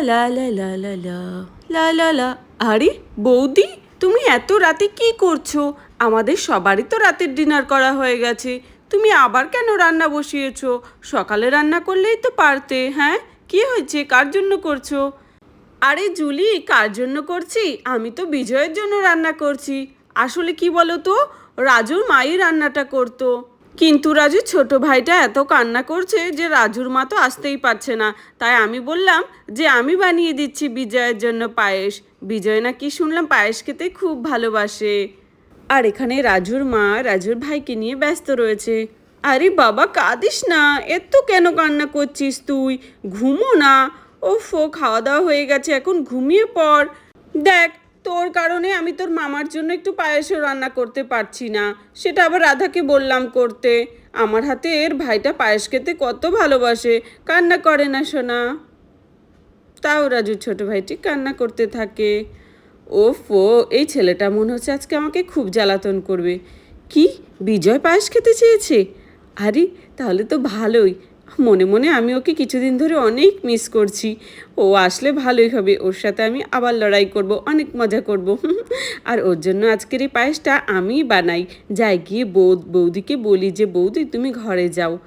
লা লা লা লা লা লা লা লা। আরে, বৌদি, তুমি এত রাতে কি করছ? আমাদের সবারই তো রাতের ডিনার করা হয়ে গেছে। তুমি আবার কেন রান্না বসিয়েছো? সকালে রান্না করলেই তো পারতে হ্যাঁ? কি হয়েছে? কার জন্য করছ? আরে, জুলি, কার জন্য করছি? আমি তো বিজয়ের জন্য রান্না করছি। আসলে কি বলো তো? রাজুর মাই রান্নাটা করতো। কিন্তু রাজুর ছোট ভাইটা এত কান্না করছে যে রাজুর মা তো আসতেই পারছে না। তাই আমি বললাম যে আমি বানিয়ে দিচ্ছি বিজয়ের জন্য পায়েস। বিজয় নাকি শুনলাম পায়েস খেতে খুব ভালোবাসে। আর এখানে রাজুর মা রাজুর ভাইকে নিয়ে ব্যস্ত রয়েছে। আরে বাবা, কাঁদিস না, এত কেন কান্না করছিস তুই? ঘুমো না। ওফো খাওয়া দাওয়া হয়ে গেছে, এখন ঘুমিয়ে পড়। দেখ তোর কারণে আমি তোর মামার জন্য একটু পায়েসও রান্না করতে পারছি না। সেটা আবার রাধাকে বললাম করতে। আমার হাতে এর ভাইটা পায়েস খেতে কত ভালোবাসে। কান্না করে না, সোনা। তাও রাজু ছোট ভাইটি কান্না করতে থাকে। ওফো এই ছেলেটা মনে হচ্ছে আজকে আমাকে খুব জ্বালাতন করবে। কি, বিজয় পায়েস খেতে চেয়েছে? আরে, তাহলে তো ভালোই। মনে মনে আমি ওকে কিছুদিন ধরে অনেক মিস করছি। ও আসলে ভালোই হবে, ওর সাথে আমি আবার লড়াই করব, অনেক মজা করব। আর ওর জন্য আজকের এই পায়েসটা আমিই বানাই। যাই গিয়ে বৌ বৌদিকে বলি যে, বৌদি, তুমি ঘরে যাও।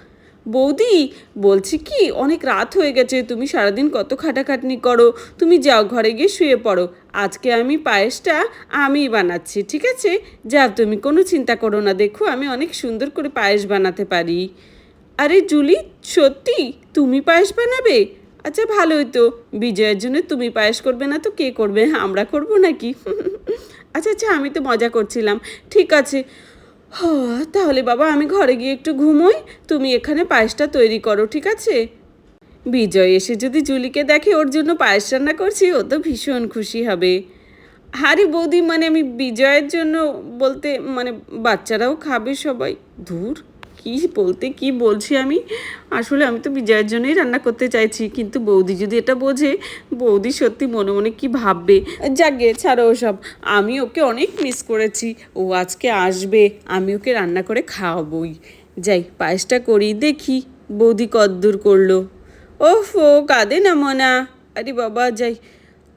বৌদি, বলছি কি, অনেক রাত হয়ে গেছে, তুমি সারাদিন কত খাটাখাটনি করো? তুমি যাও, ঘরে গিয়ে শুয়ে পড়ো। আজকে আমি পায়েসটা আমিই বানাচ্ছি, ঠিক আছে? যাও, তুমি কোনো চিন্তা করো না, দেখো আমি অনেক সুন্দর করে পায়েস বানাতে পারি। আরে জুলি, সত্যি? তুমি পায়েস বানাবে? আচ্ছা ভালোই তো। বিজয়ের জন্য তুমি পায়েস করবে না তো কে করবে? আমরা করব নাকি? আচ্ছা আচ্ছা আমি তো মজা করছিলাম। ঠিক আছে। হ তাহলে বাবা, আমি ঘরে গিয়ে একটু ঘুমোই। তুমি এখানে পায়েসটা তৈরি করো, ঠিক আছে? বিজয় এসে যদি জুলিকে দেখে ওর জন্য পায়েস রান্না করছি, ও তো ভীষণ খুশি হবে। হারি বৌদি মানে আমি বিজয়ের জন্য বলতে মানে বাচ্চারাও খাবে সবাই? দূর। কি বলতে, কি বলছি আমি? আসলে আমি তো বিজয়ের জন্যই রান্না করতে চাইছি, কিন্তু বৌদি যদি এটা বোঝে, বৌদি সত্যি মনে মনে কি ভাববে? যাকে ছাড়ো ওসব। আমি ওকে অনেক মিস করেছি, ও আজকে আসবে, আমি ওকে রান্না করে খাওয়াবই। যাই, পায়েসটা করি দেখি, বৌদি কদ্দূর করল। ওফো কাঁদে না মনা। আরে বাবা, যাই।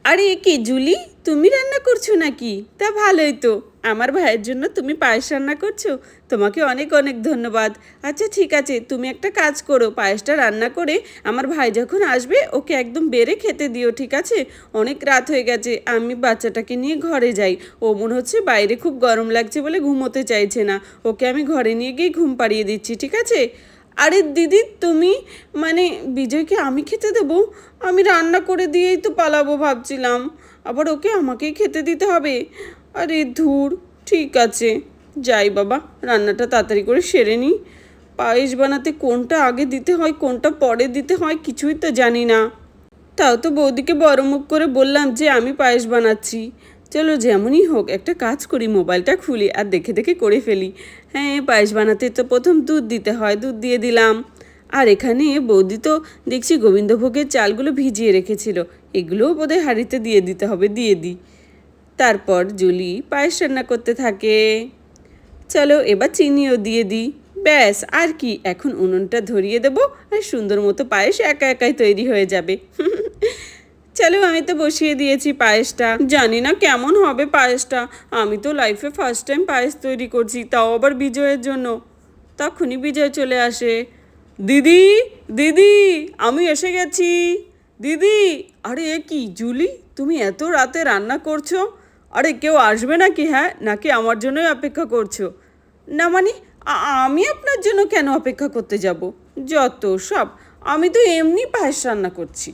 আরে কি, জুলি? তুমি রান্না করছ নাকি? তা ভালোই তো। আমার ভাইয়ের জন্য তুমি পায়েস রান্না করছ? তোমাকে অনেক অনেক ধন্যবাদ। আচ্ছা ঠিক আছে, তুমি একটা কাজ করো। পায়েসটা রান্না করে আমার ভাই যখন আসবে, ওকে একদম বেড়ে খেতে দিও, ঠিক আছে? অনেক রাত হয়ে গেছে, আমি বাচ্চাটাকে নিয়ে ঘরে যাই। ও মনে হচ্ছে বাইরে খুব গরম লাগছে বলে ঘুমোতে চাইছে না। ওকে আমি ঘরে নিয়ে গিয়ে ঘুম পাড়িয়ে দিচ্ছি, ঠিক আছে? আরে দিদি, তুমি? মানে বিজয়কে আমি খেতে দেবো? আমি রান্না করে দিয়েই তো পালাবো ভাবছিলাম। আবার ওকে আমাকেই খেতে দিতে হবে। আরে ধুর, ঠিক আছে। যাই বাবা, রান্নাটা তাড়াতাড়ি করে সেরে নিই পায়েস বানাতে কোনটা আগে দিতে হয়, কোনটা পরে দিতে হয়, কিছুই তো জানি না। তাও তো বৌদিকে বড় মুখ করে বললাম যে আমি পায়েস বানাচ্ছি। চলো যেমনই হোক, একটা কাজ করি, মোবাইলটা খুলি আর দেখে দেখে করে ফেলি। হ্যাঁ পায়েস বানাতে তো প্রথম দুধ দিতে হয়, দুধ দিয়ে দিলাম। আর এখানে বৌদি তো দেখছি গোবিন্দভোগের চালগুলো ভিজিয়ে রেখেছিল। এগুলোও বোধহয় হাঁড়িতে দিয়ে দিতে হবে, দিয়ে দিই। তারপর জুলি পায়েস রান্না করতে থাকে। চলো এবার চিনিও দিয়ে দিই। ব্যাস, আর কি, এখন উনুনটা ধরিয়ে দেবো আর সুন্দর মতো পায়েস একা একাই তৈরি হয়ে যাবে। চলো আমি তো বসিয়ে দিয়েছি পায়েসটা। জানি না কেমন হবে পায়েসটা। আমি তো লাইফে ফার্স্ট টাইম পায়েস তৈরি করছি, তাও আবার বিজয়ের জন্য। তখনই বিজয় চলে আসে। দিদি দিদি, আমি এসে গেছি। দিদি, আরে এ কি, জুলি, তুমি এত রাতে রান্না করছ? আরে কেউ আসবে নাকি হ্যাঁ? নাকি আমার জন্যই অপেক্ষা করছ? না মানে আমি আপনার জন্য কেন অপেক্ষা করতে যাব? যত সব, আমি তো এমনি পায়েস রান্না করছি।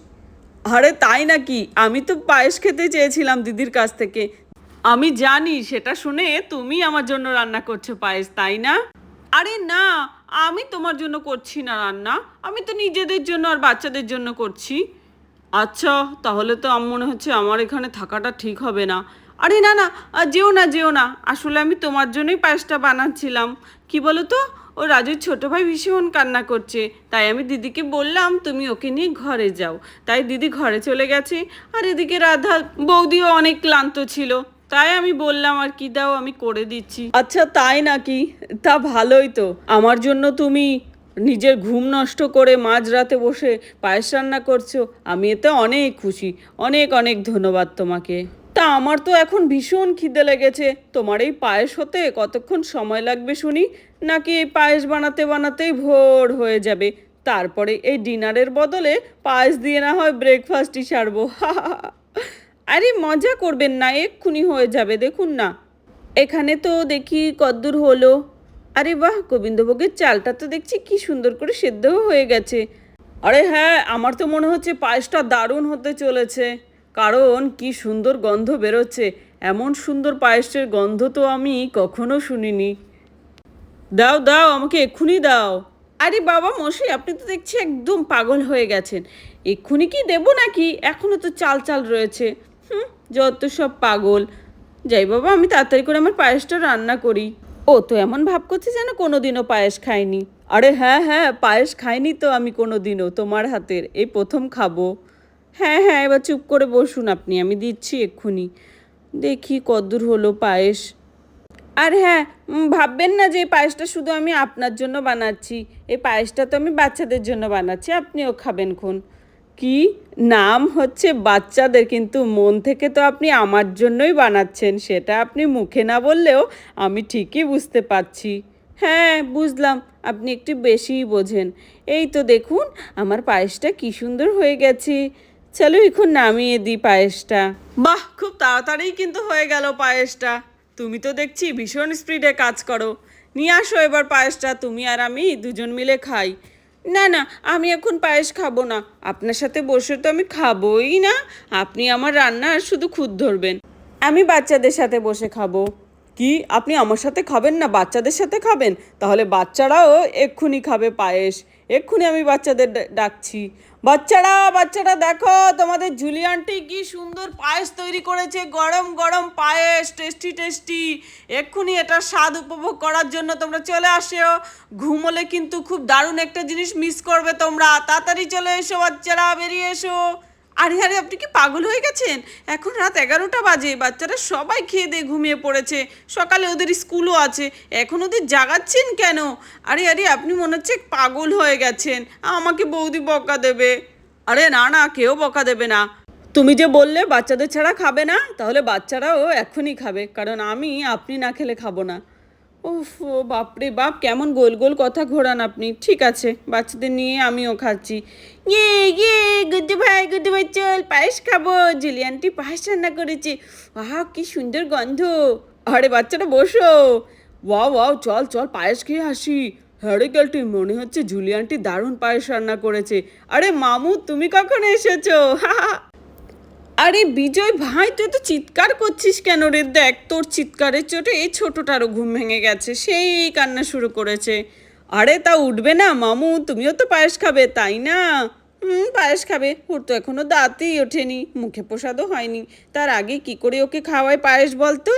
আরে তাই নাকি? আমি তো পায়েস খেতে চেয়েছিলাম দিদির কাছ থেকে। আমি জানি, সেটা শুনে তুমি আমার জন্য রান্না করছ পায়েস, তাই না? আরে না, আমি তোমার জন্য করছি না রান্না। আমি তো নিজেদের জন্য আর বাচ্চাদের জন্য করছি। আচ্ছা তাহলে তো আমার মনে হচ্ছে আমার এখানে থাকাটা ঠিক হবে না। আরে না না যেও না যেও না। আসলে আমি তোমার জন্যই পায়েসটা বানাচ্ছিলাম। কি বলো তো? ও রাজুর ছোট ভাই ভীষণ কান্না করছে। তাই আমি দিদিকে বললাম, তুমি ওকে নিয়ে ঘরে যাও। তাই দিদি ঘরে চলে গেছে। আর এদিকে রাধা, বৌদিও অনেক ক্লান্ত ছিল। তাই আমি বললাম, আর কি দাও, আমি করে দিচ্ছি। আচ্ছা তাই নাকি? তা ভালোই তো। আমার জন্য তুমি নিজের ঘুম নষ্ট করে মাঝরাতে বসে পায়েস রান্না করছ। আমি এতে অনেক খুশি। অনেক অনেক ধন্যবাদ তোমাকে। তা আমার তো এখন ভীষণ খিদে লেগেছে। তোমার এই পায়েস হতে কতক্ষণ সময় লাগবে শুনি? নাকি পায়েস বানাতে বানাতেই ভোর হয়ে যাবে? তারপরে এই ডিনারের বদলে পায়েস দিয়ে না হয় ব্রেকফাস্টই সারবো। আরে মজা করবেন না, এক্ষুনি হয়ে যাবে, দেখুন না। এখানে তো দেখি কদ্দূর হলো। আরে বাহ, গোবিন্দভোগের চালটা তো দেখছি কি সুন্দর করে সেদ্ধও হয়ে গেছে। আরে হ্যাঁ আমার তো মনে হচ্ছে পায়েসটা দারুণ হতে চলেছে। কারণ কি সুন্দর গন্ধ বেরোচ্ছে। এমন সুন্দর পায়েসের গন্ধ তো আমি কখনো শুনিনি। দাও দাও, আমাকে এক্ষুনি দাও। আরে বাবা মশাই, আপনি তো দেখছি একদম পাগল হয়ে গেছেন। এক্ষুনি কি দেবো নাকি? এখনও তো চাল চাল রয়েছে। হুম, যত সব পাগল। যাই বাবা, আমি তাড়াতাড়ি করে আমার পায়েসটা রান্না করি। ও, তো এমন ভাব করছে যেন কোনোদিনও পায়েস খাইনি আরে হ্যাঁ হ্যাঁ পায়েস খাইনি তো আমি কোনোদিনও, তোমার হাতের। এই প্রথম খাব। হ্যাঁ হ্যাঁ এবার চুপ করে বসুন আপনি, আমি দিচ্ছি এক্ষুনি। দেখি কদ্দূর হলো পায়েস। আর হ্যাঁ ভাববেন না যে এই পায়েসটা শুধু আমি আপনার জন্য বানাচ্ছি। এই পায়েসটা তো আমি বাচ্চাদের জন্য বানাচ্ছি, আপনিও খাবেন খুন। কি? নাম হচ্ছে বাচ্চাদের, কিন্তু মন থেকে তো আপনি আমার জন্যই বানাচ্ছেন, সেটা আপনি মুখে না বললেও আমি ঠিকই বুঝতে পারছি। হ্যাঁ বুঝলাম, আপনি একটু বেশিই বোঝেন। এই তো দেখুন, আমার পায়েসটা কি সুন্দর হয়ে গেছে। চলো এখন নামিয়ে দিই পায়েসটা। বাহ, খুব তাড়াতাড়ি কিন্তু হয়ে গেল পায়েসটা। তুমি তো দেখছি ভীষণ স্পিডে কাজ করো। নিয়ে আসো এবার পায়েসটা, তুমি আর আমি দুজন মিলে খাই। না না, আমি এখন পায়েস খাব না। আপনার সাথে বসে তো আমি খাবোই না। আপনি আমার রান্নার শুধু খুদ ধরবেন। আমি বাচ্চাদের সাথে বসে খাব। কি, আপনি আমার সাথে খাবেন না? বাচ্চাদের সাথে খাবেন? তাহলে বাচ্চারাও এক্ষুনি খাবে পায়েস। এক্ষুনি আমি বাচ্চাদের ডাকছি। বাচ্চারা বাচ্চারা দেখো, তোমাদের জুলিয়ানটি কি সুন্দর পায়েস তৈরি করেছে। গরম গরম পায়েস, টেস্টি টেস্টি। এক্ষুনি এটা স্বাদ উপভোগ করার জন্য তোমরা চলে আসেও। ঘুমলে কিন্তু খুব দারুণ একটা জিনিস মিস করবে তোমরা। তাড়াতাড়ি চলে এসো বাচ্চারা, বেরিয়ে এসো। আরে আরে, আপনি কি পাগল হয়ে গেছেন? এখন রাত এগারোটা বাজে, বাচ্চারা সবাই খেয়ে দিয়ে ঘুমিয়ে পড়েছে। সকালে ওদের স্কুলও আছে, এখন ওদের জাগাচ্ছেন কেন? আরে আরে, আপনি মনে হচ্ছে পাগল হয়ে গেছেন। আমাকে বৌদি বকা দেবে। আরে, না না, কেউ বকা দেবে না। তুমি যে বললে বাচ্চাদের ছাড়া খাবে না, তাহলে বাচ্চারাও এখনই খাবে, কারণ আমি, আপনি না খেলে খাব না। উফ, ও বাপরে বাপ, কেমন গোল গোল কথা ঘোরান আপনি। ঠিক আছে, বাচ্চাদের নিয়ে আমিও খাচ্ছি। ইয়ে ইয়ে গুড্ডু ভাই গুড্ডু ভাই চল, পায়েস খাব। জুলিয়ানটি পায়েস রান্না করেছে। আহ, কি সুন্দর গন্ধ। আরে বাচ্চাটা বসো। ওয়াও ওয়াও, চল চল, পায়েস খেয়ে আসি। হ্যারে গেলটি মনে হচ্ছে জুলিয়ানটি দারুণ পায়েস রান্না করেছে। আরে মামু, তুমি কখন এসেছ? হা আরে বিজয় ভাই, তুই তো চিৎকার করছিস কেন রে? দেখ, তোর চিৎকারের চোটে এই ছোটটারও ঘুম ভেঙে গেছে, সেই কান্না শুরু করেছে। আরে তা উঠবে না, মামু, তুমিও তো পায়েস খাবে, তাই না? হুম, পায়েস খাবে, ওর তো এখনও দাঁতই ওঠেনি, মুখে প্রসাদও হয়নি। তার আগে কি করে ওকে খাওয়ায় পায়েস বলতো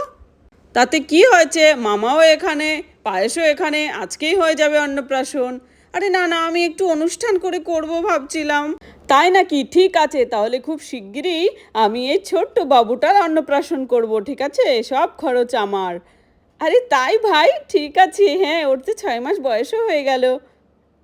তাতে কি হয়েছে? মামাও এখানে, পায়েসও এখানে, আজকেই হয়ে যাবে অন্নপ্রাশন। আরে না না, আমি একটু অনুষ্ঠান করে করব ভাবছিলাম। তাই নাকি? ঠিক আছে, তাহলে খুব শিগগিরই আমি এই ছোট্ট বাবুটার অন্নপ্রাশন করব, ঠিক আছে? সব খরচ আমার। আরে তাই ভাই, ঠিক আছে হ্যাঁ ওর তো ছয় মাস বয়সও হয়ে গেল।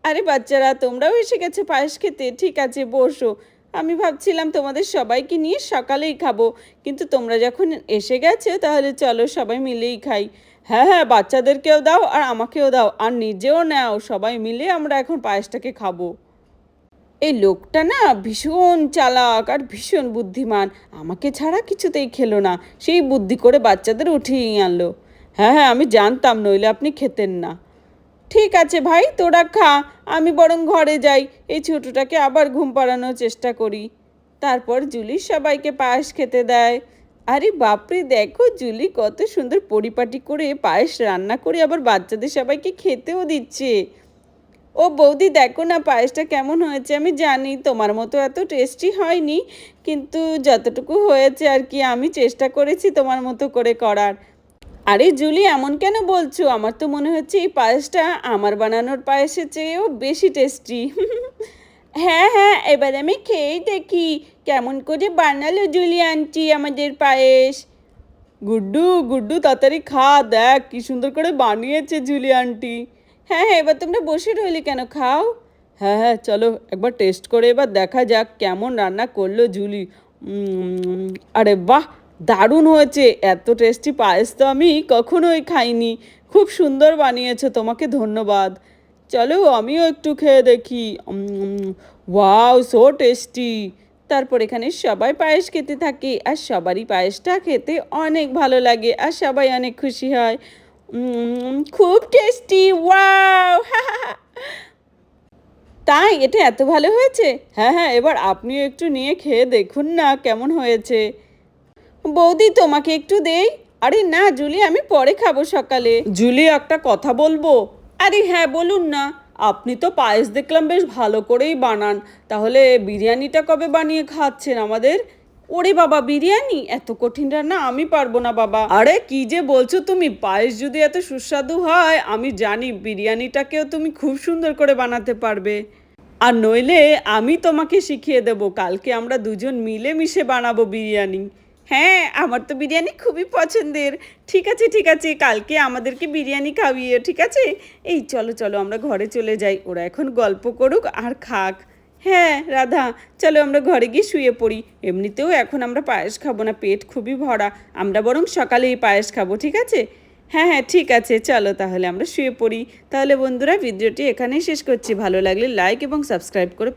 আরে বাচ্চারা, তোমরাও এসে গেছে পায়েস খেতে, ঠিক আছে, বসো। আমি ভাবছিলাম তোমাদের সবাইকে নিয়ে সকালেই খাব, কিন্তু তোমরা যখন এসে গেছো, তাহলে চলো সবাই মিলেই খাই। হ্যাঁ হ্যাঁ বাচ্চাদেরকেও দাও আর আমাকেও দাও। আর নিজেও নাও, সবাই মিলে আমরা এখন পায়েসটাকে খাব। এই লোকটা না ভীষণ চালাক আর ভীষণ বুদ্ধিমান। আমাকে ছাড়া কিছুতেই খেলো না। সেই বুদ্ধি করে বাচ্চাদের উঠিয়ে আনলো। হ্যাঁ হ্যাঁ আমি জানতাম, নইলে আপনি খেতেন না। ঠিক আছে ভাই, তোরা খা, আমি বরং ঘরে যাই। এই ছোটোটাকে আবার ঘুম পাড়ানোর চেষ্টা করি। তারপর জুলি সবাইকে পায়েস খেতে দেয়। আরে বাপরে, দেখো জুলি কত সুন্দর পরিপাটি করে পায়েস রান্না করে আবার বাচ্চাদের সবাইকে খেতেও দিচ্ছে। ও বৌদি, দেখো না পায়েসটা কেমন হয়েছে। আমি জানি তোমার মতো এত টেস্টি হয়নি, কিন্তু যতটুকু হয়েছে আর কি, আমি চেষ্টা করেছি তোমার মতো করে করার। আরে জুলি, এমন কেন বলছো? আমার তো মনে হচ্ছে এই পায়েসটা আমার বানানোর পায়েসের চেয়েও বেশি টেস্টি। হ্যাঁ হ্যাঁ এবার আমি খেয়েই দেখি। কেমন করে বানালো জুলি আন্টি আমাদের পায়েস? গুড্ডু গুড্ডু তাড়াতাড়ি খা দেখ কি সুন্দর করে বানিয়েছে জুলি আন্টি। হ্যাঁ হ্যাঁ এবার তোমরা বসে রইলে কেন? খাও। হ্যাঁ হ্যাঁ চলো একবার টেস্ট করে এবার দেখা যাক কেমন রান্না করল জুলি। আরে বাহ দারুণ হয়েছে। এত টেস্টি পায়েস তো আমি কখনোই খাইনি। খুব সুন্দর বানিয়েছো তোমাকে ধন্যবাদ। চলো আমিও একটু খেয়ে দেখি। ওয়াও সো টেস্টি তারপর এখানে সবাই পায়েস খেতে থাকে, আর সবারই পায়েসটা খেতে অনেক ভালো লাগে, আর সবাই অনেক খুশি হয়। খুব টেস্টি ওয়াও তাই, এটা এত ভালো হয়েছে? হ্যাঁ হ্যাঁ এবার আপনিও একটু নিয়ে খেয়ে দেখুন না কেমন হয়েছে। বৌদি, তোমাকে একটু দেই? আরে না, জুলি, আমি পরে খাব সকালে। জুলি, একটা কথা বলব? আরে হ্যাঁ বলুন না। আপনি তো পায়েস দেখলাম বেশ ভালো করেই বানান। তাহলে বিরিয়ানিটা কবে বানিয়ে খাচ্ছেন আমাদের? ওরে বাবা, বিরিয়ানি? এত কঠিন রান্না আমি পারব না বাবা। আরে কি যে বলছো তুমি? পায়েস যদি এত সুস্বাদু হয়, আমি জানি বিরিয়ানিটাকেও তুমি খুব সুন্দর করে বানাতে পারবে। আর নইলে আমি তোমাকে শিখিয়ে দেব, কালকে আমরা দুজন মিলে মিশে বানাবো বিরিয়ানি। হ্যাঁ আমার তো বিরিয়ানি খুবই পছন্দের। ঠিক আছে ঠিক আছে, কালকে আমাদেরকে বিরিয়ানি খাওয়িয়ে ঠিক আছে? এই চলো চলো, আমরা ঘরে চলে যাই, ওরা এখন গল্প করুক আর খাক। হ্যাঁ রাধা, চলো আমরা ঘরে গিয়ে শুয়ে পড়ি। এমনিতেও এখন আমরা পায়েস খাব না, পেট খুবই ভরা। আমরা বরং সকালেই পায়েস খাব, ঠিক আছে? হ্যাঁ হ্যাঁ ঠিক আছে, চলো তাহলে আমরা শুয়ে পড়ি। তাহলে বন্ধুরা, ভিডিওটি এখানেই শেষ করছি। ভালো লাগলে লাইক এবং সাবস্ক্রাইব করে